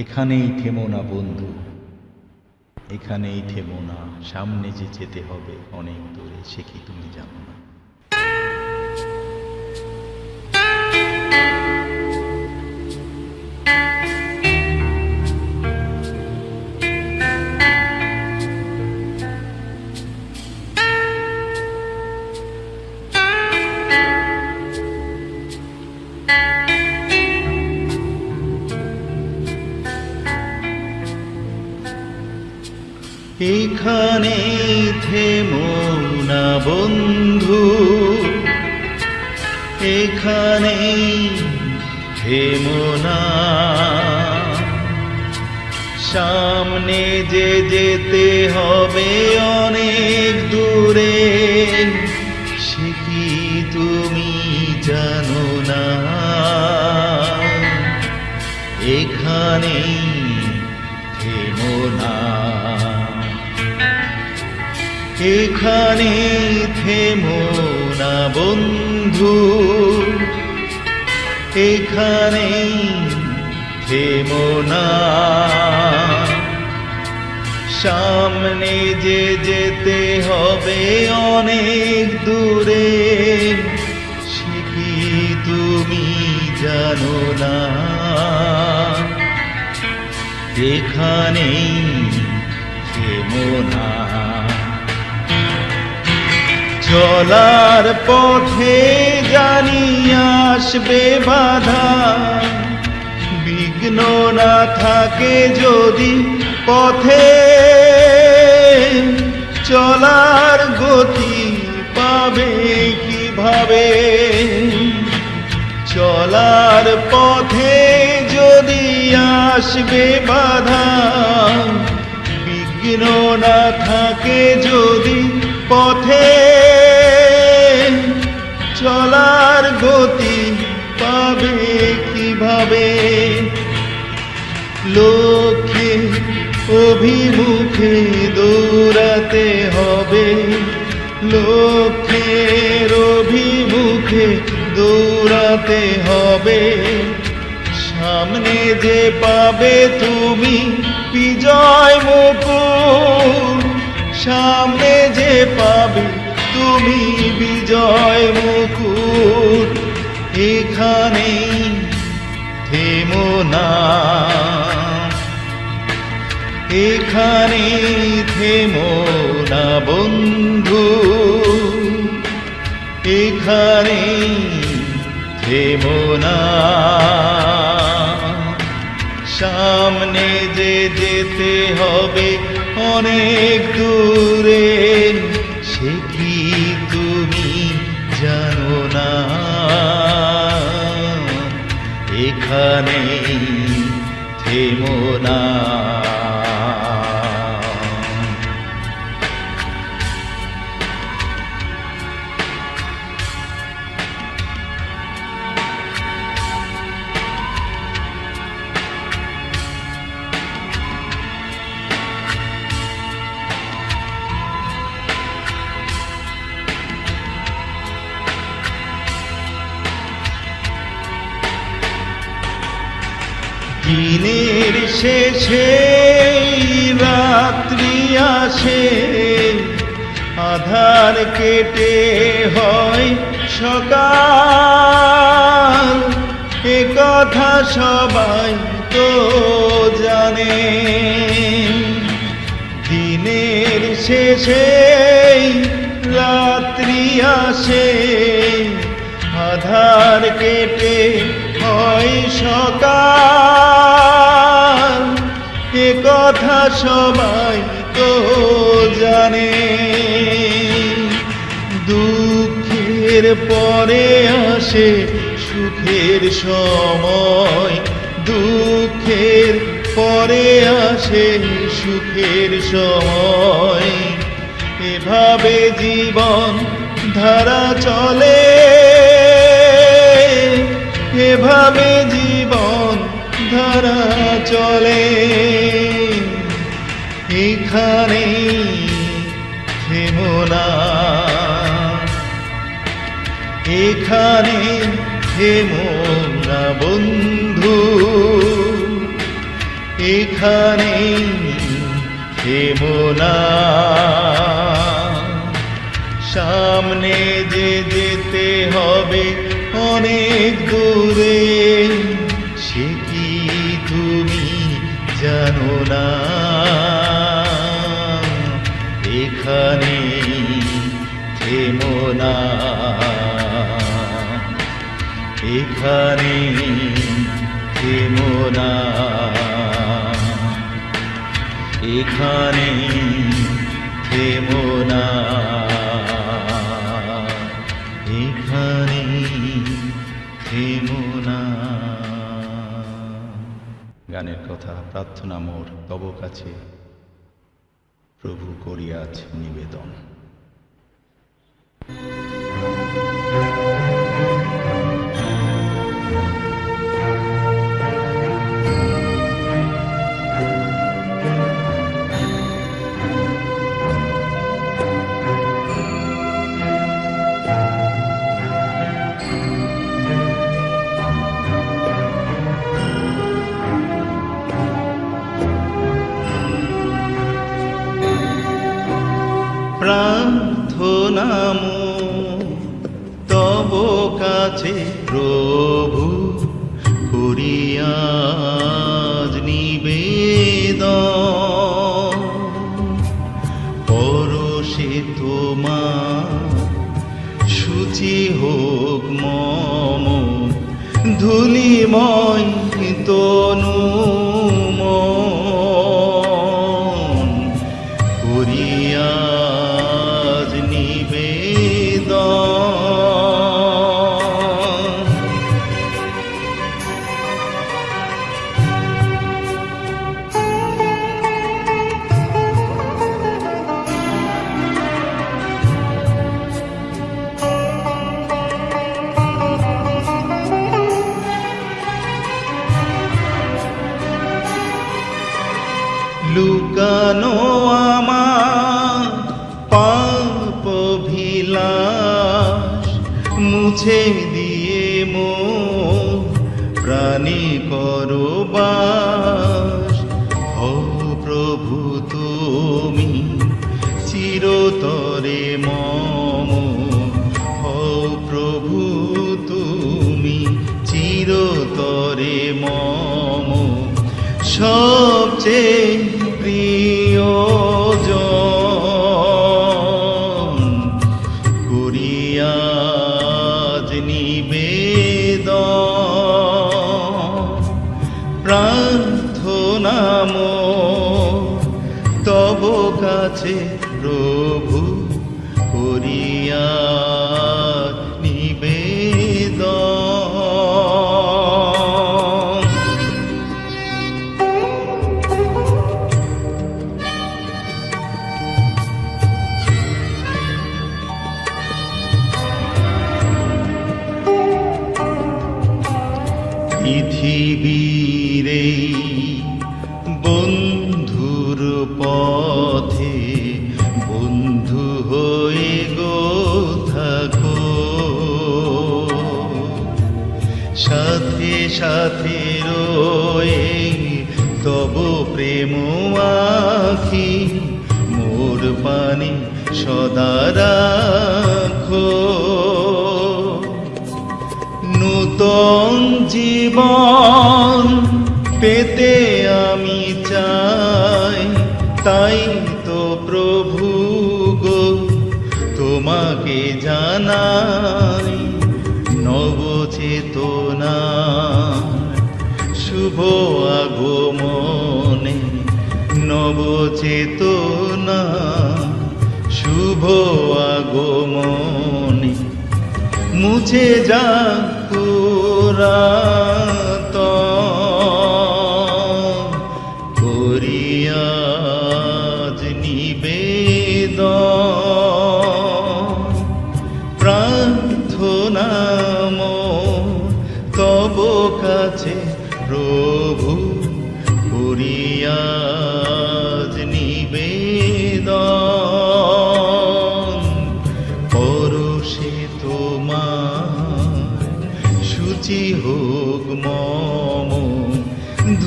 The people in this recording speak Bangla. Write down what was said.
এখানেই থেমো না বন্ধু। এখানেই থেমো না, সামনে যে যেতে হবে অনেক দূরে, সে কি তুমি জানো না? এখানে থেমো না, বন্ধু। এখানে থেমো না। সামনে যে যেতে হবে অনেক দূরে, সে কি তুমি জানো না? এখানেই থেমো না। এখানে থেমো না বন্ধু, এখানে থেমো না। সামনে যে যেতে হবে অনেক দূরে, সে তুমি জানো না? এখানেই থেমো না। চলার পথে জানি আসবে বাধা। বিঘ্ন না থাকে যদি পথে। চলার গতি পাবে কীভাবে? চলার পথে যদি আসবে বাধা। বিঘ্ন না থাকে যদি পথে। গতি পাবে কীভাবে? লক্ষ্যে অভিমুখে দৌড়াতে হবে। লক্ষ্যের অভিমুখে দৌড়াতে হবে। সামনে যে পাবে তুমি বিজয় মুকুট সামনে যে পাবে তুমি বিজয় মুকুট এখানেই থেমো না। এখানে থেমো না, বন্ধু। এখানে থেমো না। সামনে যে যেতে হবে অনেক দূরে। এখানে দিনের শেষে রাত্রি আসে, আধার কেটে হয় সকাল। এ কথা সবাই তো জানে। দিনের শেষে রাত্রি আসে, আধার কেটে কথা সবাই তো জানে। দুঃখের পরে আসে সুখের সময়। দুঃখের পরে আসে সুখের সময়। এভাবে জীবন ধারা চলে। এভাবে জীবন ধারা চলে। এখানে থেমো না। এখানে থেমো না বন্ধু। এখানে থেমোনা সামনে যে যেতে হবে অনেক দূরে, সে কি তুমি জানো না? এখানে থেমো না। এখানে থেমো না। এখানে থেমো না। এখানে থেমো না। গানের কথা, প্রার্থনা মোর তব কাছে। প্রভু করিয়াছ নিবেদন। প্রার্থনাম তব কাছে প্রভু করিয়াজ নিবেদন। পরশে তোমার সূচি হোক মম। ধুলিময় তনু লুকানো আমার পাপ ভিলাস মুছে বন্ধুর পথে বন্ধু হয়ে গো থাকো। সাথে সাথে রয়ে তব প্রেম আখি, মোর পানি সদা রাখো। নূতন জীবন পেতে আমি চাই, তাই তো প্রভু গো, তোমাকে জানাই নবচেতনা শুভ আগমনে নবচেতনা শুভ আগমনে মুছে যা পুরাত